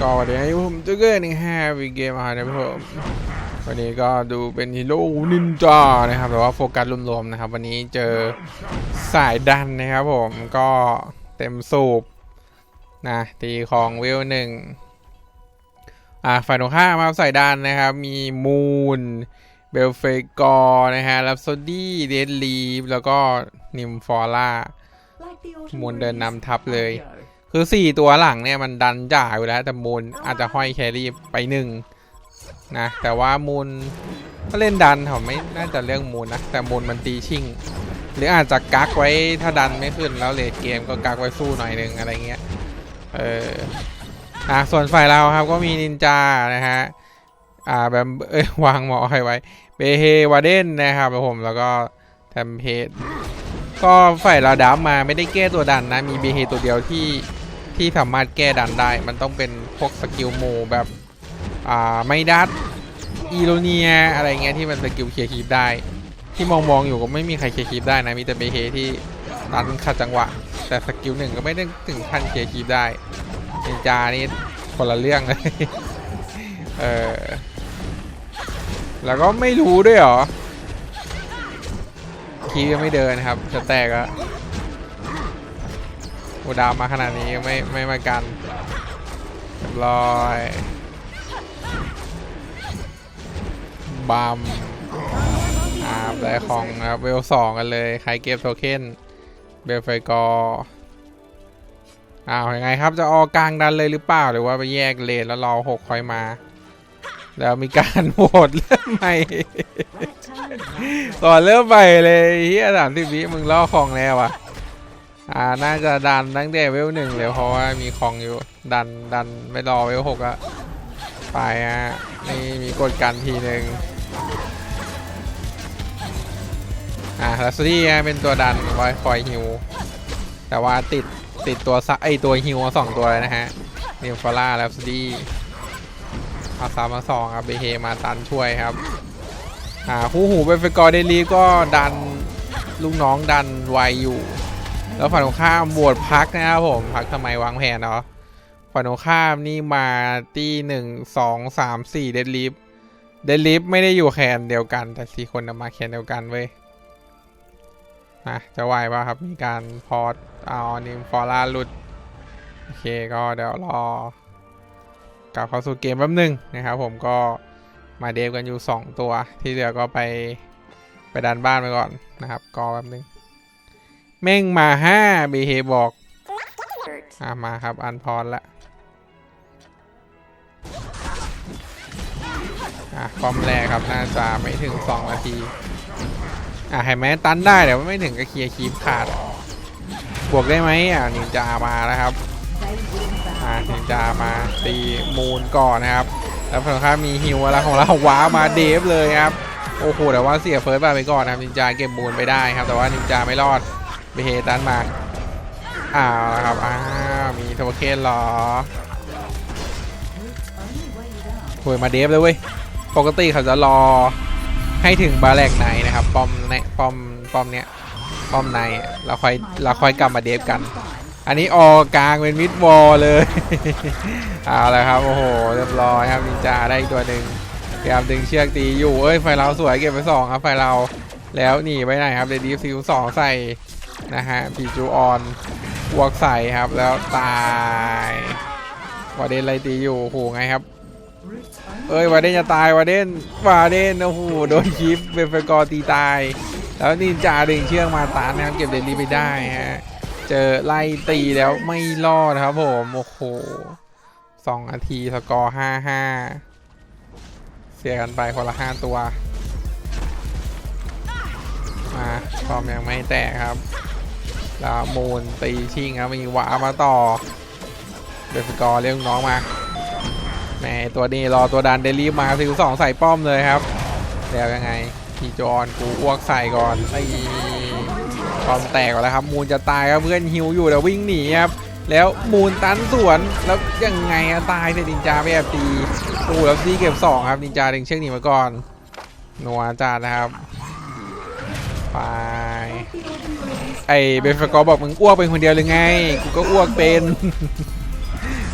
ก็วันนี้ผมจะเกิดหนึ่งห้าวีเกมมานะครับผมวันนี้ก็ดูเป็นฮีโร่นินจานะครับแต่ว่าโฟกัสรวมๆนะครับ วันนี้เจอสายดันนะครับผมก็เต็มสูบนะตีของเวลหนึ่งอ่าฝ่ายตรงข้ามมาสายดันนะครับ มีมูนเบลเฟกอร์นะฮะลับโซดี้เดดลีฟแล้วก็นิมฟอร่ามูลเดินนำทับเลย คือ4ตัวหลังเนี่ยมันดันจ่ายอยู่แล้ว แต่มูลอาจจะห้อยแครี่ไปหนึ่งนะแต่ว่ามูลถ้าเล่นดันเขาไม่น่าจะเรื่องมูลนะแต่มูลมันตีชิ่ง หรืออาจจะกักไว้ถ้าดันไม่ขึ้นแล้วเลดเกมก็กักไว้สู้หน่อยหนึ่งอะไรเงี้ยเอออะส่วนฝ่ายเราครับก็มีนินจานะฮะอ่าแบบเอ้ยวางหมอให้ไว้เบเฮวาเดนนะครับผมแล้วก็แทมเพสก็ฝ่ายเราดับมาไม่ได้แก้ตัวดันนะมีเบเฮตัวเดียวที่ ที่สามารถแก้ดันได้ มันต้องเป็นพวกสกิลโมแบบ อ่า ไม่ดัดอีโรเนียอะไรเงี้ยที่มันสกิลเคลียร์คีปได้ ที่มองมองอยู่ก็ไม่มีใครเคลียร์คีปได้นะ มีแต่เบเฮที่ดันขัดจังหวะ แต่สกิลหนึ่งก็ไม่ได้ถึงขั้นเคลียร์คีปได้นินจานี่คนละเรื่องเลยเออแล้วก็ไม่รู้ด้วยหรอคีบยังไม่เดินครับจะแตกอะ โอดาวมาขนาดนี้ไม่ไม่มากันเรียบร้อยบัมอ่าได้ของครับเวลสองกันเลยใครเก็บโทเค็นเบลไฟกออ้าวยังไงครับจะออกกลางดันเลยหรือเปล่าหรือว่าไปแยกเลนแล้วรอหกคอยมา แล้วมีการโหวตเริ่มใหม่ก่อนเริ่มไปเลยเฮียสามสิบวิมึงล่อของแล้วอะ อ่าน่าจะดันตั้งแต่เวลหนึ่งเลยเพราะว่ามีของอยู่ ดันดันไม่รอเวลหกอะไปฮะนี่มีกดกันทีหนึ่งอ่าลัสซี่เป็นตัวดันไว้คอยฮิวแต่ว่าติดติดตัวซะไอตัวฮิวสองตัวเลยนะฮะนิวฟาร่าลัสซี่เอาสามมาสองครับเบเฮมาตันช่วยครับอ่าคู่หูเป็นเฟกอร์เดลีก็ดันลูกน้องดันไวอยู่ แล้วฝั่งตรงข้ามบวชพักนะครับผมพักทำไมวางแผนเนาะฝั่งตรงข้ามนี่มาตีหนึ่งสองสามสี่เดดลีฟเดดลีฟไม่ได้อยู่แคนเดียวกัน แต่สี่คนมาแคนเดียวกันเว้ยนะจะไหวป่ะครับมีการพอร์ตเอานิมฟอร่าหลุดโอเคก็เดี๋ยวรอกลับเข้าสู่เกมแป๊บหนึงนะครับผมก็มาเดฟกันอยู่ 2 ตัวที่เหลือก็ไปไปดันบ้านไปก่อนนะครับกอแป๊บนึง เม่งมา5บีเฮบอกอะมาครับอันพรละอะคอมแรกครับน่าจะไม่ถึง 2 นาที อะเห็นไหมตันได้แต่ว่าไม่ถึงกับเคลียร์คีปขาด บวกได้ไหมอะนินจามาแล้วครับอ่านินจามาตีมูนก่อนนะครับ แล้วฝั่งข้ามมีฮิวแล้วของเราว้ามาเดฟเลยครับ โอ้โหแต่ว่าเสียเฟิร์สไปก่อนนะครับนินจาเก็บมูลไปได้ครับ แต่ว่านินจาไม่รอด เบเฮตันมาอ้าวครับอ้าวมีโทเค็นหรอโวยมาเดฟเลยเว้ยปกติเขาจะรอให้ถึงบาแลกในนะครับป้อมในป้อมป้อมเนี้ยป้อมในเราค่อยเราค่อยกลับมาเดฟกัน อันนี้ออกกลางเป็นมิดวอลเลยเอาละครับโอ้โหเรียบร้อยครับนินจาได้อีกตัวหนึ่งพยายามดึงเชือกตีอยู่เอ้ยไฟเราสวยเก็บไปสองครับไฟเราแล้วหนีไปไหนครับเดดีฟิวสองใส่ นะฮะพีจูออนวกใส่ครับแล้วตายวาเดนไลตีอยู่โอ้โหไงครับ เอ้ยวาเดนจะตายวาเดนวาเดนโอ้โหโดนคลิปเบฟกอตีตาย แล้วนินจาดึงเชือกมาตานนะครับเก็บเดลีไปได้ฮะเจอไล่ตีแล้วไม่รอดครับผมโอ้โหสองนาทีสกอร์ห้าห้าเสียกันไปคนละห้าตัวมาฟอมยังไม่แตกครับ ล้วมูนตีชิงครับมีวามาต่อเดสกอร์เรียกน้องมาแหมตัวนี้รอตัวดันเดลี่มาซิวสองใส่ป้อมเลยครับแล้วยังไงพี่จอนกูอ้วกใส่ก่อนไอ้ความแตกก่อนแล้วครับ มูลจะตายครับเพื่อนฮิวอยู่แต่วิ่งหนีครับแล้วมูลตันสวนแล้วยังไงอะตายแต่นินจาไม่แอบตีโอ้แล้วซีเก็บสองครับนินจาดึงเชือกหนีมาก่อนนัวจัดนะครับไป ไอเบฟกอร์บอกมึงอ้วกเป็นคนเดียวหรือไง กูก็อ้วกเป็น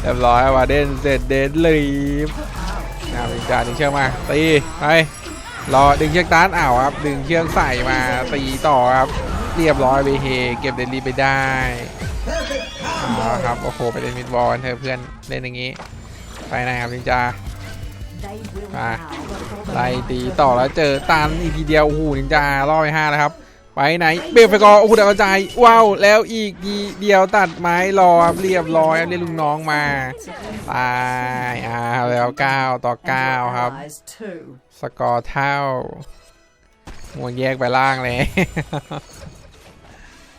เรียบร้อยวาเดนเสร็จเดนลีฟนะเป็นจาดึงเชือกมาตีไปรอดึงเชือกต้านอ้าวครับ ดึงเชือกใส่มาตีต่อครับ เรียบร้อยไปเฮเก็บเดนลีฟไปได้เอาละครับโอ้โหไปเล่นมิดบอลเธอะเพื่อนเล่นอย่างงี้ ไปไหนครับนินจามาไล่ตีต่อแล้วเจอตันอีกทีเดียวโอ้โหนินจาล่อไปห้าแล้วครับ ไปไหนเบลไปกอนโอ้โหดาวกระจายว้าวแล้วอีกทีเดียวตัดไม้รอครับเรียบร้อยครับเรียกลุงน้องมาตายอ่าแล้ว9ต่อ9ครับ สกอร์เท่ามวนแยกไปล่างเลย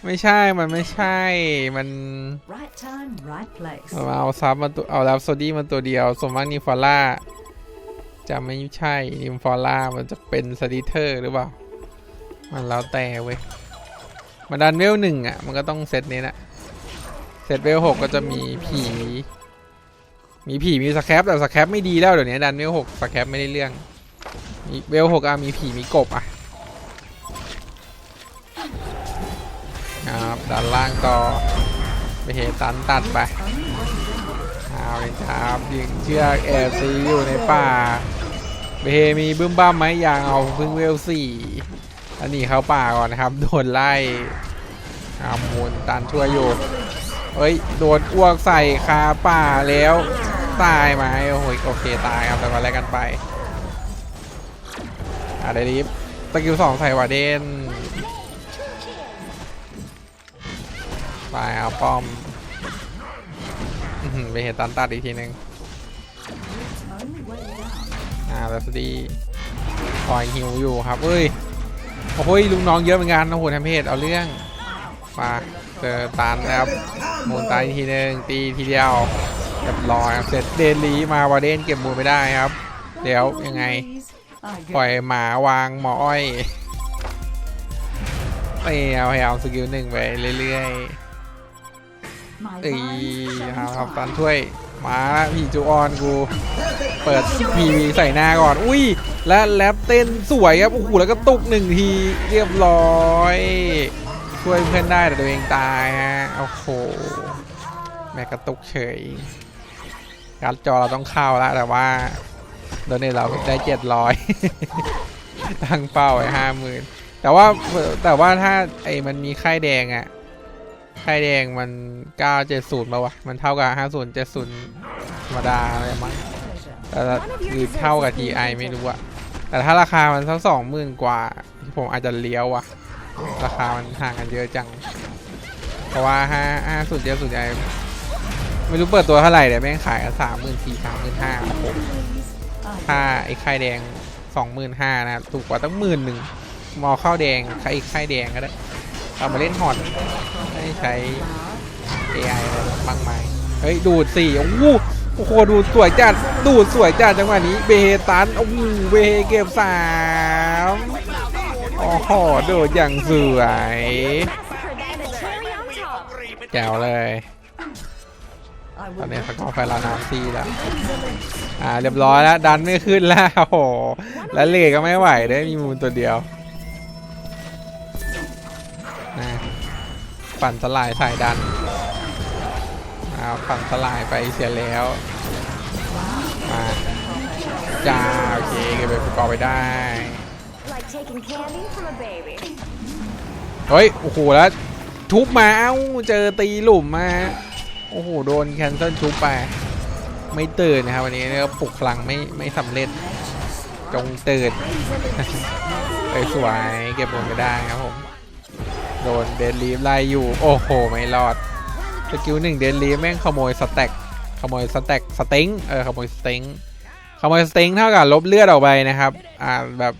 ไม่ใช่มันไม่ใช่มันมันเอาซับมาตัวเอาแล้วโซดี้มาตัวเดียวสมมตินิฟอล่าจะไม่ใช่นิฟอล่ามันจะเป็นสติเทอร์หรือเปล่า มันแล้วแต่เว้ยมันดันเวลหนึ่งอะ มันก็ต้องเซตนี้นะเซตเวลหกก็จะมีผี มีผีมีสแครปแต่สแครปไม่ดีแล้วเดี๋ยวนี้ดันเวลหกสแครปไม่ได้เรื่องมีเวลหกอะมีผีมีกบอะครับด้านล่างต่อไปเฮตันตัดไปเอาเลยครับยิงเชือกแอบซีอยู่ในป่าเบเฮมีบึ้มบ้ามไหมยังเอาพึ่งเวลสี่ อันนี้เขาป่าก่อนนะครับ โดนไล่อามูลตันช่วยอยู่เฮ้ย โดนอ้วกใส่คาป่าแล้ว ตายไหมโอ้โหโอเคตายครับแต่ก็แลกกันไปอ่าได้รีบสกิลสองใส่วาเดนไปเอาป้อมไปเห็นตันตัดอีกทีหนึ่งอ่าแล้วสดีคอยฮิวอยู่ครับเอ้ย โอ้โหลุงน้องเยอะเหมือนกันโอ้โหทำเพศเอาเรื่องมาเจอตันนะครับมุนตายทีหนึ่งตีทีเดียวเรียบร้อยครับเสร็จเดนลีมาวาเดนเก็บมูลไม่ได้ครับ เดี๋ยวยังไงปล่อยหมาวางหมออ้อยไปเอาพยายามสกิลหนึ่งไปเรื่อยๆตีครับตันช่วยมาพี่จูออนกู เปิดพีวีใส่หน้าก่อน อุ้ย และแรปเต้นสวยครับโอ้โหแล้วก็ตุกหนึ่งทีเรียบร้อย ช่วยเพื่อนได้แต่ตัวเองตายฮะโอ้โหแม่กระตุกเฉยการจอเราต้องเข้าแล้วแต่ว่าโดนเนี่ยเราได้เจ็ดร้อยตั้งเป้าไว้ห้าหมื่นแต่ว่าแต่ว่าถ้าไอ้มันมีค่ายแดงอะค่ายแดงมัน970มาวะมันเท่ากับ5070ธรรมดาอะไรมั้งแต่คือเท่ากับ TI ไม่รู้อะ แต่ถ้าราคามันสักสองหมื่นกว่า ผมอาจจะเลี้ยวอะราคามันห่างกันเยอะจัง เพราะว่าห้าห้าสุดเยอะสุดใหญ่ไม่รู้เปิดตัวเท่าไหร่แต่แม่งขายสามหมื่นสี่สามหมื่นห้าโอ้โหถ้าไอ้ไข่แดงสองหมื่นห้านะถูกกว่าตั้งหมื่นหนึ่งมอข้าวแดงไข่ไข่แดงก็ได้เอามาเล่นฮอตไม่ใช้ AI อะไรมากมายเฮ้ย ดูดสี่โอ้โห โอ้โหดูสวยจัดดูสวยจัดจังหวะนี้เบเฮตันโอ้โหเบเฮเก็บสามโอ้โหดูดอย่างสวยแจ๋วเลยตอนนี้สกอร์ไฟลาน้ำซีแล้วอ่าเรียบร้อยแล้ว ดันไม่ขึ้นแล้วโอ้โหแล้วเลก็ไม่ไหวได้มีมูลตัวเดียวนะปั่นสลายสายดัน อาปั่นสลายไปเสียแล้ว มาจ้าโอเคเก็บไปประกอบไปได้ Like taking candy from a baby. เฮ้ย โอ้โห แล้ว ทุบมาเอ้า เจอตีหลุมมา โอ้โห โดนแคนเซิลทุบไป ไม่ตื่นนะครับ วันนี้ก็ปลุกพลังไม่ไม่สำเร็จ จงตื่นเอ้ยสวย เก็บบนไปได้ครับผม โดนเดนลีฟไล่อยู่ โอ้โห ไม่รอด สกิลหนึ่งเดนลีแม่งขโมยสแต็กขโมยสแต็กสเต็งเออขโมยสเต็งขโมยสเต็งเท่ากับลบเลือดออกไปนะครับ อ่าแบบ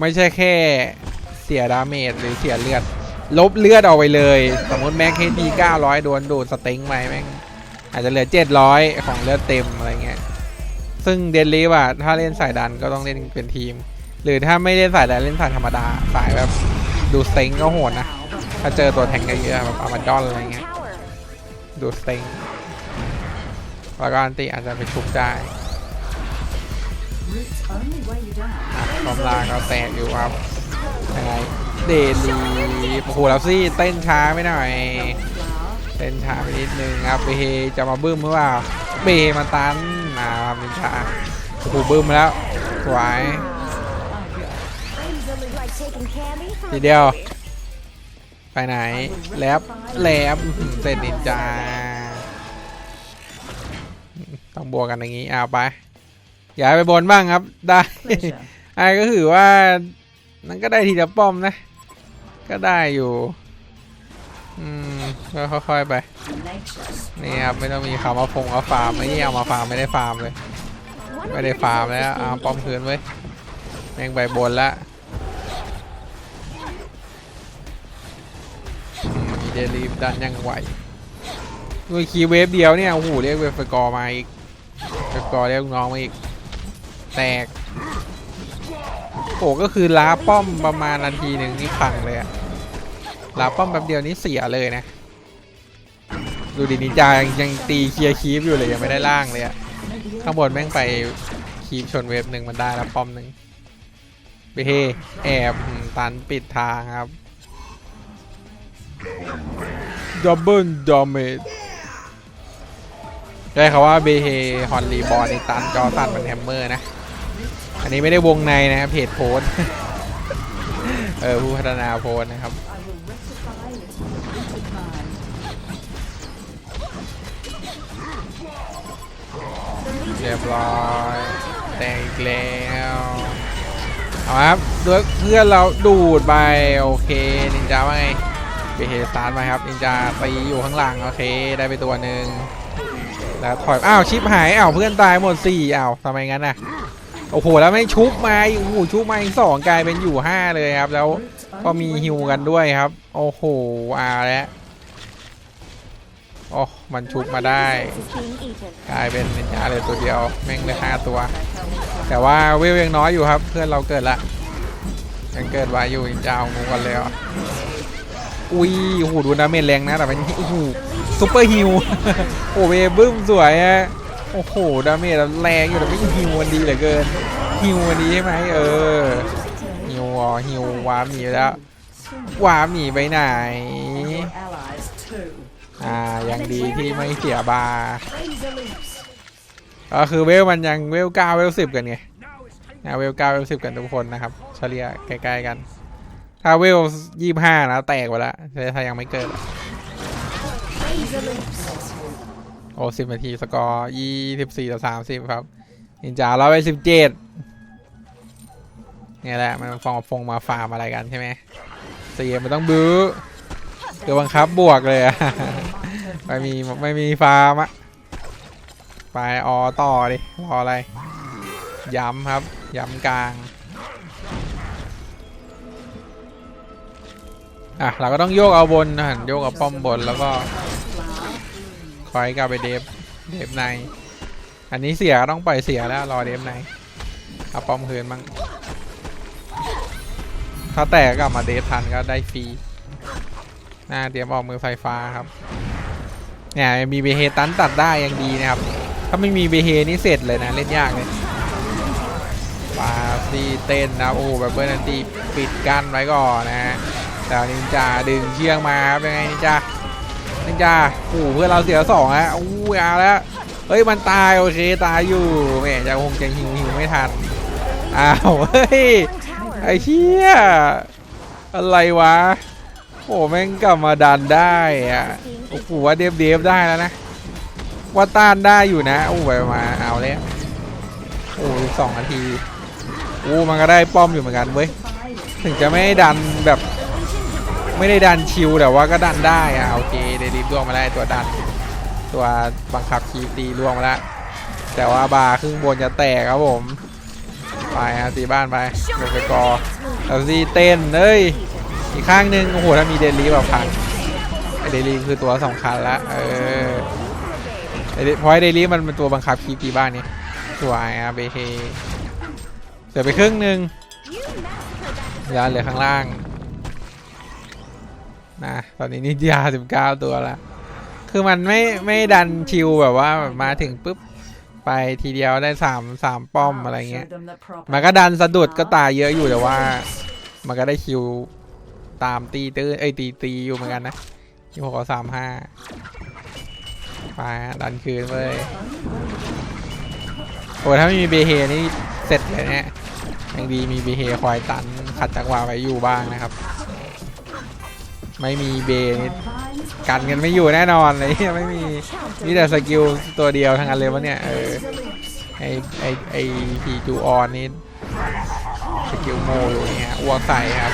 ไม่ใช่แค่เสียดาเมจหรือเสียเลือด ลบเลือดออกไปเลย สมมติแม็กเฮดี900โดนดูดสเต็งไปแม่งอาจจะเหลือ700ของเลือดเต็มอะไรเงี้ยซึ่งเดนลีฟอะถ้าเล่นสายดันก็ต้องเล่นเป็นทีม หรือถ้าไม่เล่นสายดันเล่นสายธรรมดาสายแบบดูสเต็งก็โหดนะถ้าเจอตัวแทงเยอะๆแบบอามาดอนอะไรเงี้ย ดูสเต็งแล้วก็อันติอาจจะไปชุบได้อะคอมลางก็แตกอยู่ครับยังไงเดลีโอ้โหแล้วสิเต้นช้าไม่หน่อยเต้นช้าไปนิดนึงครับไปเฮจะมาบึ้มหรือเปล่าเบมาตันมาครับนินจาโอ้โหบึ้มแล้วสวย Like taking candy from ที a เดียว baby. ไปไหนแลบแลบอื้อหือเสร็จนินจาต้องบวกกันอย่างนี้เอาไปย้ายไปบนบ้างครับ ได้ไอ้ก็คือว่านั่นก็ได้ทีละป้อมนะ ก็ได้อยู่อืมก็ค่อยๆไปนี่ครับไม่ต้องมีคำว่าพงว่าฟาร์มไม่นี่เอามาฟาร์มไม่ได้ฟาร์มเลย One ไม่ of ได้ your ฟาร์มแล้ว defenses เอา being ป้อมคืนไว้ยแม่งไปบนละ เดลีฟดันยังไหวด้วยคีเวฟเดียวเนี่ยโอ้โหเรียกเวฟกอร์มาอีกเวฟกอร์เรียกน้องมาอีก แตกโอ้ก็คือล้าป้อมประมาณนาทีหนึ่งนี่พังเลยอะล้าป้อมแป๊บเดียวนี่เสียเลยนะ ดูดินิจายังยังตีเคลียร์คีฟอยู่เลยยังไม่ได้ล่างเลยอะข้างบนแม่งไปคีบชนเวฟหนึ่งมันได้แล้วป้อมหนึ่งไปเฮแอบตันปิดทางครับ ดับเบิลดาเมจได้เขาว่าเบเฮฮอนรีบอลในตันจอตันมันแฮมเมอร์นะ อันนี้ไม่ได้วงในนะครับเพจโพสเออผู้พัฒนาโพสนะครับเรียบร้อยแต่งอีกแล้วเอาครับเพื่อนเราดูดไป โอเคนินจาว่าไง ไปเฮสตาร์ทมาครับนินจาตีอยู่ข้างหลังโอเค ได้ไปตัวหนึ่งแล้วถอยอ้าวชิปหายอ้าวเพื่อนตายหมดสี่อ้าวทำไมงั้นน่ะโอ้โหแล้วไม่ชุบมาโอ้โหชุบมาอีกสองกลายเป็นอยู่ห้าเลยครับ แล้วก็มีฮิวกันด้วยครับ โอ้โหอาแล้วโอ้มันชุบมาได้ กลายเป็นนินจาเลยตัวเดียวแม่งเลยห้าตัว แต่ว่าเวลยังน้อยอยู่ครับ เพื่อนเราเกิดละยังเกิดไว้อยู่นินจาเอางูกันเลยอะ อุ้ยโอ้โหดูดาเมจแรงนะแต่เป็นโอ้โหซุปเปอร์ฮิวโอ้เวบึ้มสวยอะโอ้โหดาเมจแรงอยู่แต่ไม่ฮิวมันดีเหลือเกินฮิวมันดีใช่ไหมเออฮิวอ๋อฮิววาร์ปหนีแล้ววาร์ปหนีไปไหนอ่ายังดีที่ไม่เสียบาร์ก็คือเวลมันยังเวลเก้าเวลสิบกันไงเวลเก้าเวลสิบกันทุกคนนะครับเฉลี่ยใกล้ๆกัน ถ้าเวลยี่ห้านะแตกไปแล้วถ้ายังไม่เกิด โอ้สิบนาที สกอร์ยี่สิบสี่ต่อสามสิบครับนินจาเราไปสิบเจ็ดนี่แหละ มันฟองฟงมาฟาร์มอะไรกันใช่ไหมเสียมันต้องบื้อเดี๋ยวบังคับบวกเลยอะไม่มีไม่มีฟาร์มอะไปออต่อดิ รออะไร ย้ำครับ ย้ำกลาง อะเราก็ต้องโยกเอาบนนะหันโยกเอาป้อมบนแล้วก็คอยกลับไปเดฟเดฟในอันนี้เสียก็ต้องปล่อยเสียแล้วรอเดฟในเอาป้อมคืนบ้างถ้าแตกกลับมาเดฟทันก็ได้ฟรีน่าเตรียมออกมือไฟฟ้าครับเนี่ยมีเบเฮตันตัดได้ยังดีนะครับ ถ้าไม่มีเบเฮนี่เสร็จเลยนะเล่นยากเลยปาซีเต้นนะโอ้แบบเบอร์นันตีปิดกั้นไว้ก่อนนะ ฮะแต่นินจาดึงเชือกมาครับยังไงนินจานินจาโอ้เพื่อนเราเสียสองแล้วอู้เอาแล้วเฮ้ยมันตายโอเคตายอยู่แหมจะคงจะหิวหิวไม่ทันอ้าวเฮ้ยไอ้เชี่ยอะไรวะโอ้แม่งกลับมาดันได้อะโอ้โหว่าเดฟเดฟได้แล้วนะว่าต้านได้อยู่นะโอ้ไปมาเอาแล้วโอ้สองนาทีโอ้มันก็ได้ป้อมอยู่เหมือนกันเว้ยถึงจะไม่ดันแบบ ไม่ได้ดันชิวแต่ว่าก็ดันได้อะโอเคเดลิฟล่วงมาแล้วตัวดัน ตัวบังคับคีย์ตีล่วงมาแล้วแต่ว่าบาร์ครึ่งบนจะแตกครับผมไปฮะตีบ้านไปเดินไปกอแล้วซีเต้นเอ้ยอีกข้างหนึ่งโอ้โหถ้ามีเดลีแบบพังเดลีคือตัวสำคัญละเออเพราะเดลีมันเป็นตัวบังคับคีย์ตีบ้านนี่สวยอะเบเฮเสียไปครึ่งหนึ่งยานเหลือข้างล่าง นะตอนนี้นิดยาสิบเก้าตัวละคือมันไม่ไม่ดันชิวแบบว่ามาถึงปุ๊บไปทีเดียวได้สามสามป้อมอะไรเงี้ย Show them the proper มันก็ดันสะดุดก็ตายเยอะอยู่แต่ว่า มันก็ได้คิวตามตีตื้อเอ้ยตีตีอยู่เหมือนกันนะยี่หกสามห้าไปฮะดันคืนเลยโอ้ถ้าไม่มีเบเฮนี่เสร็จเลยเนี่ยยังดีมีเบเฮคอยตันขัดจังหวะไว้อยู่บ้างนะครับ ไม่มีเบนกันกันไม่อยู่แน่นอนเลยไม่มีมีแต่สกิลตัวเดียวทั้งนั้นเลยวะเนี่ยเออไอไอไอพีจูออนนี่สกิลโมอยู่นี่ฮะอ้วกใส่ครับ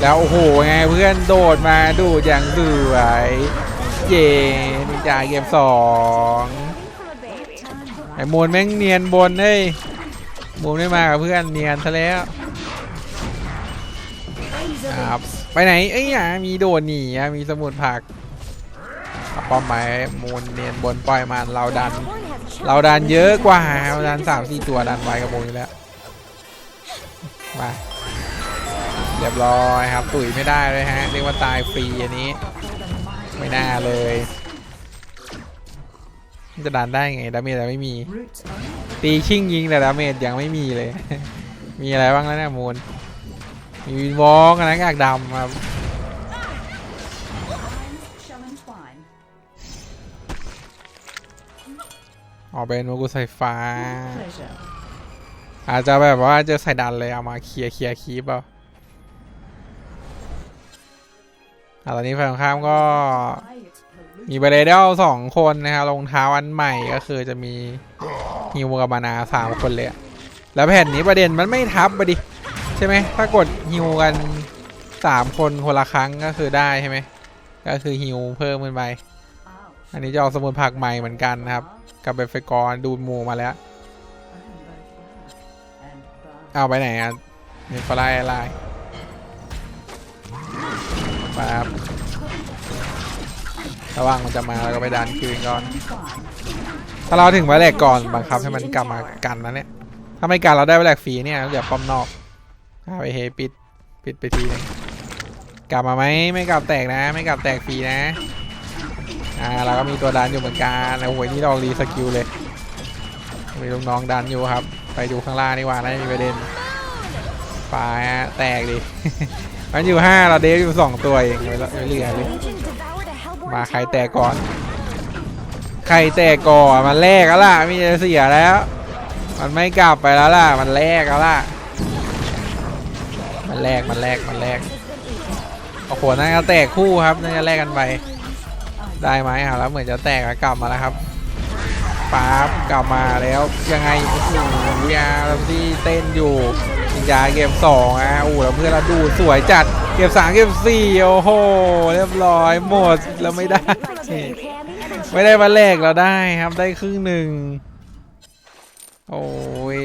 แล้วโอ้โหไงเพื่อนโดดมาดูอย่างสวยเย่นิจาเกมสองไอ้มูนแม่งเนียนบนเฮ้ยมูนไม่มากับเพื่อนเนียนซะแล้วครับ ไปไหน เอ้ยอะมีโดดหนีอะมีสมุดผักเอาป้อมไปมูนเนียนบนปล่อยมันเราดัน เราดันเยอะกว่าเราดันสามสี่ตัวดันไว้กับมูนอยู่แล้วมาเรียบร้อยครับตุ๋ยไม่ได้เลยฮะเรียกว่าตายฟรีอันนี้ ไม่น่าเลย จะดันได้ไงดาเมจแต่ไม่มี ตีชิงยิงแต่ดาเมจยังไม่มีเลย มีอะไรบ้างแล้วเนี่ยมูล มีวินวอล์กอันนั้นกากดำครับออกเป็นโมกุไฟฟ้า อาจจะแบบว่าจอใส่ดันเลยเอามาเคลียร์เคลียร์คีบเอาอะตอนนี้ฝ่งข้ามก็มีบรเดลสองคนนะครับรองเท้าอันใหม่ก็คือจะมีฮิวกับมานาสามคนเลยแล้วแผ่นนี้ประเด็นมันไม่ทับไปดิ ช่ไหมถ้ากดฮิวกันสามคนคนละครั้งก็คือได้ใช่ไหมก็คือฮิวเพิ่มขึ้นไปอันนี้จะออกสมุนผักใหม่เหมือนกันนะครับ กับเบฟเฟกรดูดหมูมาแล้ว เอาไปไหนอะนี่ฟลายอะไรครับระว่างมันจะมาแล้วก็ไปดันคืนก่อน ถ้าเราถึงไวแหลกก่อนบังคับให้มันกลับมากันนะเนี่ย ถ้าไม่กันเราได้ไวแหลกฟรีเนี่ยเดี๋ยวป้อมนอก อาไปเฮปิดปิดไปทีนึงกลับมาไหมไม่กลับแตกนะ ไม่กลับแตกฟรีนะอ่าเราก็มีตัวดันอยู่เหมือนกันโอ้โหนี่เรารีสกิลเลยมีลูกน้องดันอยู่ครับ ไปดูข้างล่างดีกว่าน่าจะมีประเด็นปลาฮะแตกดิมันอยู่ห้าเราเดฟอยู่สองตัวเองไม่ไม่เหลือเลยมาใครแตกก่อนใครแตกก่อนมันแลกแล้วล่ะมีจะเสียแล้ว มันไม่กลับไปแล้วล่ะมันแลกแล้วล่ะ มันแลกมันแลกมันแลกโอ้โหน่าจะแตกคู่ครับน่าจะแลกกันไปได้ไหมอะแล้วเหมือนจะแตกแล้วกลับมาแล้วครับป๊าบกลับมาแล้วยังไงโอ้โหยาแล้วที่เต้นอยู่นินจาเกมสองอะโอ้โหแล้วเพื่อนเราดูสวยจัดเก็บสามเก็บสี่โอ้โหเรียบร้อยหมดแล้วไม่ได้ ไม่ได้มาแลกเราได้ครับได้ครึ่งหนึ่งโอ้ย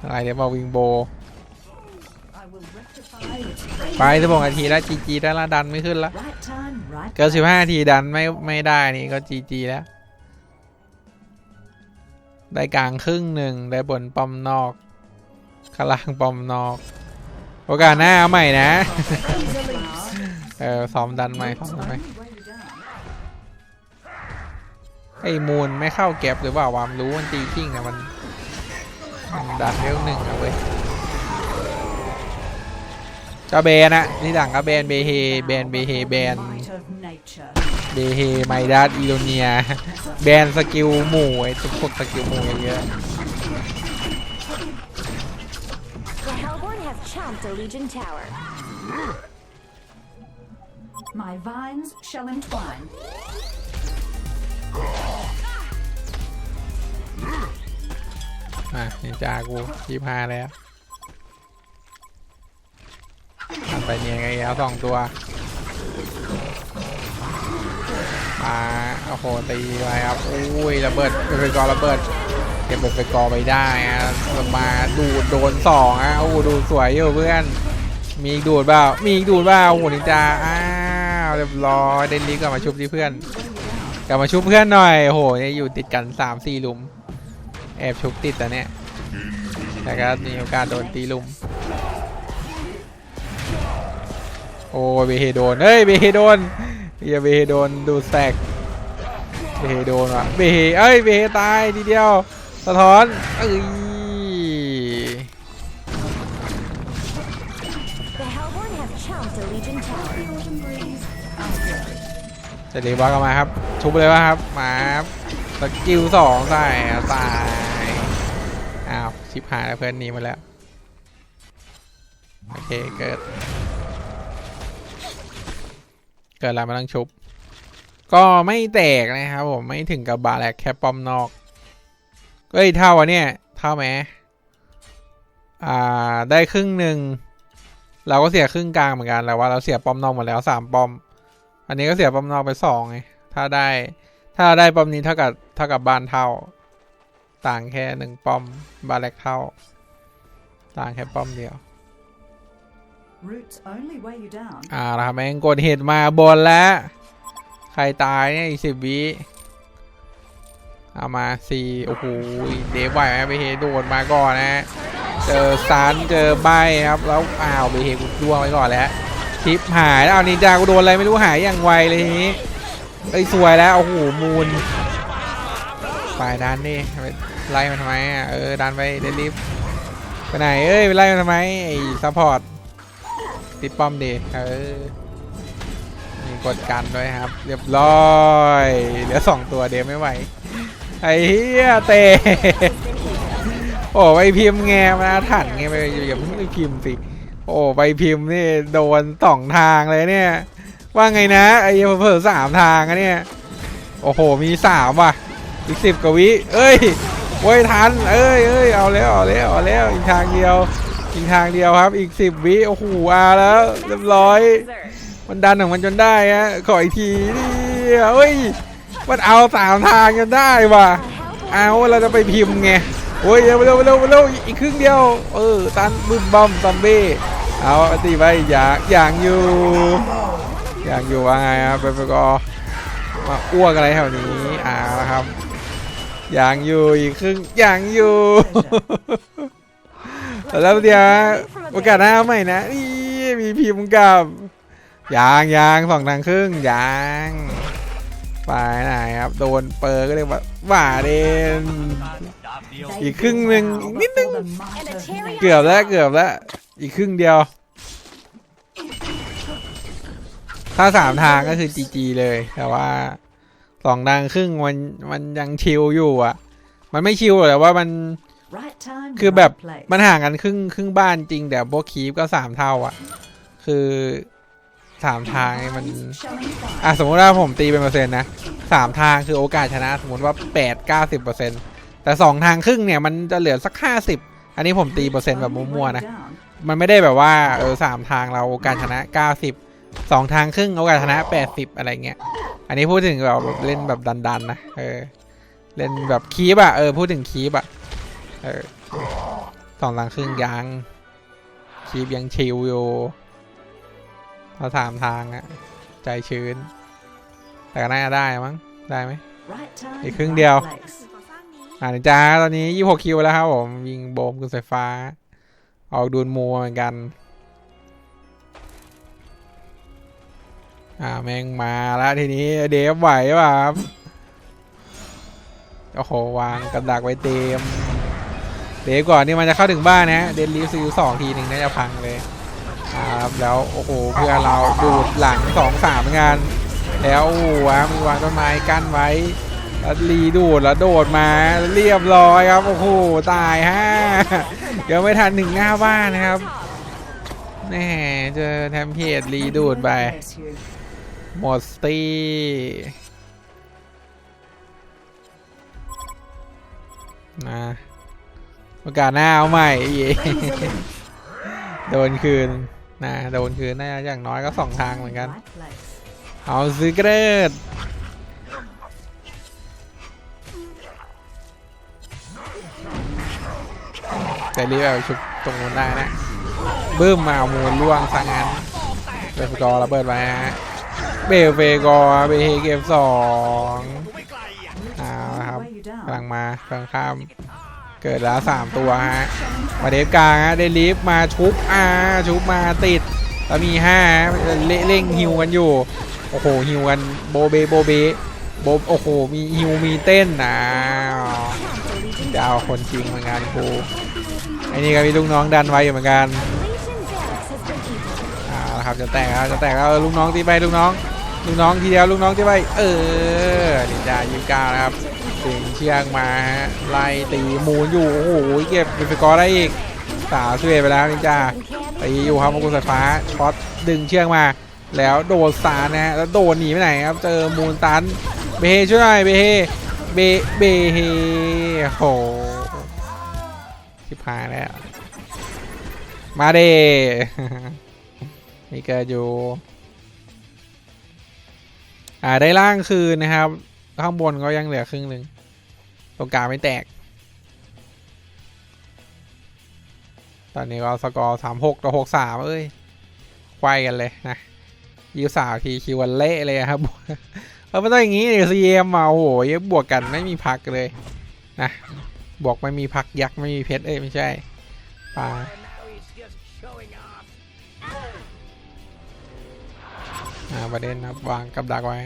อะไรเดี๋ยวมาวิงโบ ไปสิบหกนาทีแล้วจีจีได้ละดันไม่ขึ้นละ right time, right เกินสิบห้านาทีดันไม่ไม่ได้นี่ก็จีจีแล้ว ได้กลางครึ่งหนึ่งได้บนปอมนอกข้างล่างปอมนอก โอกาสหน้าเอาใหม่นะ เออซ้อมดันใหม่ซ้อมดันใหม่ไอ้มูลไม่เข้าแก็บหรือเปล่าวามรู้มันตีกิ้งอะมันมันดันเร็วหนึ่งอะเว้ย เจะแบนอะนี่หลังก็แบนเบเฮแบนเบเฮแบน Might of nature. เบเฮไมดัสอีโดเนีย แบนสกิลหมู่ไอ้พวกสกิลหมู่เยอะ The Hellborn have chomped a Legion tower. My vines shall entwine. ๆอะนี่จากูยี่ห้าแล้วทำ ไปเนี่ยไงแล้วสองตัวมาโอ้โหตีไปครับอุ้ยระเบิดเป็นกอระเบิดเก็บเป็นกอไปได้อะมาดูดโดนสองอะโอ้ดูสวยอยู่เพื่อน มีอีกดูดเปล่ามีอีกดูดเปล่าโอ้โหนินจาอ้าวเรียบร้อยเดนลีกลับมาชุบที่เพื่อนกลับมาชุบเพื่อนหน่อยโอ้โหเนี่ยอยู่ติดกันสามสี่ลุม แอบชุบติดแต่เนี่ยแต่ก็มีโอกาสโดนตีลุม โอ้ยเบเฮโดนเฮ้ยเบเฮโดนเฮียเบเฮโดนดูแตกเบเฮโดนว่ะเบเฮเอ้ยเบเฮตายทีเดียวสะท้อนเอ้ยจะรีบว่ากันมาครับชุบเลยว่าครับมาครับสกิลสองใส่ตายอ้าวชิบหายแล้วเพื่อนหนีมาแล้ว โอเคเกิด เกิดอะไรมาต้องชุบ ก็ไม่แตกนะครับผมไม่ถึงกับบาแลกแค่ป้อมนอกเอ้ยเท่าอะเนี่ยเท่าไหมอ่าได้ครึ่งหนึ่งเราก็เสียครึ่งกลางเหมือนกันแต่ว่าเราเสียป้อมนอกหมดแล้วสามป้อม อันนี้ก็เสียป้อมนอกไปสองไงถ้าได้ ถ้าได้ป้อมนี้เท่ากับเท่ากับบ้านเท่า ต่างแค่หนึ่งป้อมบาแลกเท่า ต่างแค่ป้อมเดียว อ่าล้วครับแม่งกดเห็ดมาบนแล้ว ใครตายเนี่ยอีกสิบวิเอามาสี่โอ้โหเดฟไหวไหมไปเฮโดดมาก่อนนะ เจอซันเจอใบครับแล้วอ้าวไปเฮกูล่วงไปก่อนแล้วทิปหายแล้วเอานินจากูโดนอะไรไม่รู้หายอย่างไวเลยทีนี้ไอ้สวยแล้วโอ้โหมูลฝ่ายดันดิไล่มันทำไมอะเออดันไปเดลิฟไปไหนเอ้ยไปไล่มันทำไมไอ้ซัพพอร์ต ติป้อมดีเออมีกดกันด้วยครับ เรียบร้อยเหลือสองตัวเดียวไม่ไหวไอ้เหี้ยเตะโอ้ไปพิมพ์แงมาถันไงไปอย่าเพิ่งไปพิมพ์สิโอ้ไปพิมพ์นี่โดนสองทางเลยเนี่ย ว่าไงนะไอ้เพิ่มสามทางอะเนี่ยโอ้โหมีสามว่ะอีกสิบกวิเอ้ยโว้ยทันเอ้ยเอ้ยเอาแล้วเอาแล้วเอาแล้วอีกทางเดียว อีกทางเดียวครับ อีกสิบวิโอ้โหอาแล้วเรียบร้อย มันดันของมันจนได้ฮะขออีกทีนี่เฮ้ยมันเอาสามทางจนได้ว่ะเอาเราจะไปพิมพ์ไงโอ้ยเร็วเร็วเร็วเร็วอีกครึ่งเดียว เออตันบึ้มบอมซอมบี้เอาตีไปอย่างอย่างอยู่อย่างอยู่ว่าไงครับไปไปก็มาอ้วกอะไรแถวนี้อ่าแล้วครับอย่างอยู่อีกครึ่งอย่างอยู่ แล้วเดี๋ยวโอกาสหน้าใหม่นะนี่มีพิมพ์กับยางยางสองทางครึ่งยางไปไหนครับ โดนเปอร์ก็เลยว่าหว่าเดนอีกครึ่งหนึ่งอีกนิดนึงเกือบแล้วเกือบแล้วอีกครึ่งเดียว ถ้าสามทางก็คือจีจีเลย แต่ว่าสองทางครึ่งมันมันยังชิลอยู่อะ มันไม่ชิลหรอแต่ว่ามัน คือแบบ right place. มันห่างกันครึ่งครึ่งบ้านจริงแต่พวกคีฟก็สามเท่าอะ คือสามทางนี่มัน Shall inquire. อะสมมติว่าผมตีเป็นเปอร์เซ็นต์นะสามทางคือโอกาสชนะ สมมติว่าแปดเก้าสิบเปอร์เซ็นต์แต่สองทางครึ่งเนี่ยมันจะเหลือสักห้าสิบอันนี้ผมตีเปอร์เซ็นต์แบบมั่วๆนะ มันไม่ได้แบบว่าเออสามทางเราโอกาสชนะเก้าสิบสองทางครึ่งโอกาสชนะแปดสิบอะไรเงี้ย อันนี้พูดถึงแบบเล่นแบบดันๆนะเออเล่นแบบคีบอะเออพูดถึงคีบอะ เออสองทางครึ่งยังคีบยังชิลอยู่พอสามทางอะใจชื้น แต่ก็น่าจะได้มั้งได้ไหมอีกครึ่งเดียวอ่านจ้าตอนนี้ยี่หกคิวแล้วครับผมยิงโบมขึ้นไฟฟ้า ออกดูนมัวเหมือนกัน อ่าแม่งมาแล้วทีนี้เดฟไหวป่ะครับโอ้โหวางกระดักไว้เต็ม เดฟก่อนนี่มันจะเข้าถึงบ้านนะเดนลิฟซิลสองทีหนึ่งน่าจะพังเลยครับแล้วโอ้โหเพื่อเราดูดหลังสองสามงาน แล้วโอ้โหมีวางต้นไม้กั้นไว้แล้วรีดูดแล้วโดดมาเรียบร้อยครับโอ้โหตายฮะเดี๋ยวไม่ทันถึงหน้าบ้านนะครับแน่เจอแทมเพจรีดูดไปหมดสตีนะโอกาสหน้าเอาใหม่อีกโดนคืนนะโดนคืนน่าจะอย่างน้อยก็สองทางเหมือนกัน Right place. เอาซื้อเกรดแต่รีบเอาชุบตรงนู้นได้นะบึ้มมาเอามูลล่วงสังงานเบลเฟกอร์ระเบิดไปฮะเบลเฟกอร์เบเฮเกมสองเอาละครับ Weigh you down. กำลังมาข้างข้าม เกิดแล้วสามตัวฮะมาเดฟกลางฮะเดลิฟมาชุบอาชุบมาติดแล้วมีห้าเล่เร่งฮิวกันอยู่ โอ้โหฮิวกันโบเบโบเบโบโอ้โหมีฮิวมีเต้นอ้าวจะเอาคนจริงเหมือนกันกูไอ้นี่ก็มีลูกน้องดันไว้อยู่เหมือนกันอ่าครับจะแตกแล้วจะแตกแล้วลูกน้องตีไปลูกน้อง ลูกน้องทีเดียวลูกน้องจะไปเออนินจายิงกานะครับ ถึงเชือกมาฮะไล่ตีมูนอยู่ โอ้โหเก็บเป็นสกอร์ได้อีกสาวสเวไปแล้วนินจาตีอยู่ครับมังกุฎสายฟ้าช็อตดึงเชือกมา แล้วโดดสารนะฮะแล้วโดดหนีไปไหนครับเจอมูลตันเบเฮช่วยหน่อยเบเฮเบเบเฮโหชิบหายแล้วมาเดมีเกิดอยู่อ่าได้ล่างคืนนะครับ ข้างบนก็ยังเหลือครึ่งหนึ่ง ตรงกลางไม่แตก ตอนนี้ก็สกอร์สามหกต่อหกสามเอ้ยไขว้กันเลยนะยิวสาวทีคิวันเละเลยอะครับเออไม่ต้องอย่างงี้เลยวซีเอ็มมาโอ้โหยบวกกันไม่มีพักเลยนะบวกไม่มีพักยักษ์ไม่มีเพชรเอ้ยไม่ใช่ปลาอ่าประเด็นนะวางกับดักไว้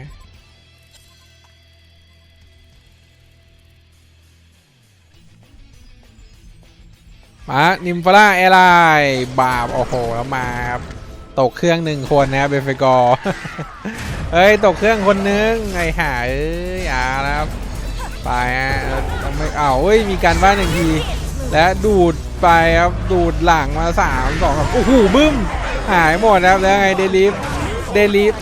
มานิมฟล่าแอร์ไลน์บาปโอ้โหแล้วมาครับตกเครื่องหนึ่งคนนะครับเบฟกอร์เฮ้ยตกเครื่องคนนึงไอ้หาเอ้ยอ่านะครับไปฮะแล้วทำไม่อ้าวเฮ้ยมีการบ้านหนึ่งที และดูดไปครับดูดหลังมาสามสองครับโอ้โหบึ้มหายหมดนะครับแล้วไงเดลิฟเดลิฟ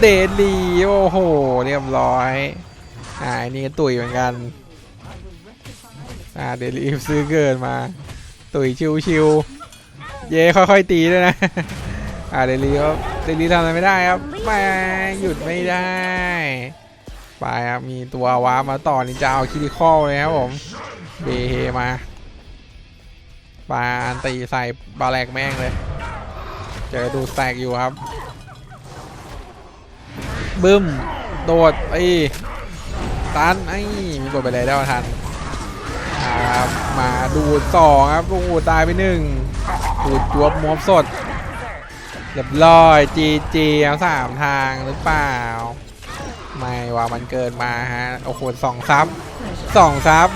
เดลีโอ้โหเรียบร้อยอ่าอันนี่ก็ตุ๋ยเหมือนกันอ่าเดลีฟซื้อเกินมา ตุ๋ยชิวๆเย่ค่อยๆตีด้วยนะ อ่าเดลีก็เดลีทำอะไรไม่ได้ครับไม่หยุดไม่ได้ ไปครับมีตัวว้ามาต่อนินจาเอาคิริคอลเลยครับผมเบเฮมาปาอันตีใส่บาแลกแม่งเลย เจอดูแตกอยู่ครับ บึ้ม โดดไอ้ตันไอ้มีกดไปเลยได้ทันอ ดูดสองครับโอ้โหตายไปหนึ่งดูดจวบมวบสดเรียบร้อยจีจีเอาสามทางหรือเปล่า ไม่ว่ามันเกินมาฮะโอ้โหสองซับสองซับ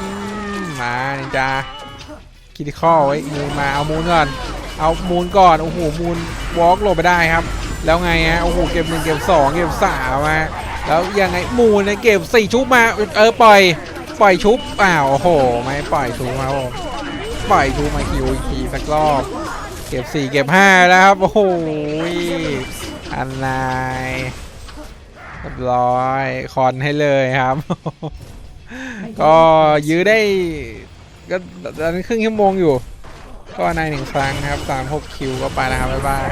มานินจาคิดข้อไว้มูนมาเอามูนก่อนเอามูนก่อนโอ้โหมูนวอล์กหลบไปได้ครับ แล้วไงฮะโอ้โหเก็บหนึ่งเก็บสองเก็บสามมาแล้วยังไงมูนเนี่ยเก็บสี่ชุบมาเออปล่อย ปล่อยชุบอ้าวโอ้โห ไม่ปล่อยชุบครับผมปล่อยชุบมาคิวอีกทีสักรอบ เก็บสี่เก็บห้าแล้วครับ โอ้โหอันนายเรียบร้อยคอนให้เลยครับ ก็ยื้อได้ ก็ตอนนั้ครึ่งชั่วโมงอยู่ ก็ในหนึ่งครั้งนะครับ36คิวก็ไปแล้วครับ บ๊ายบาย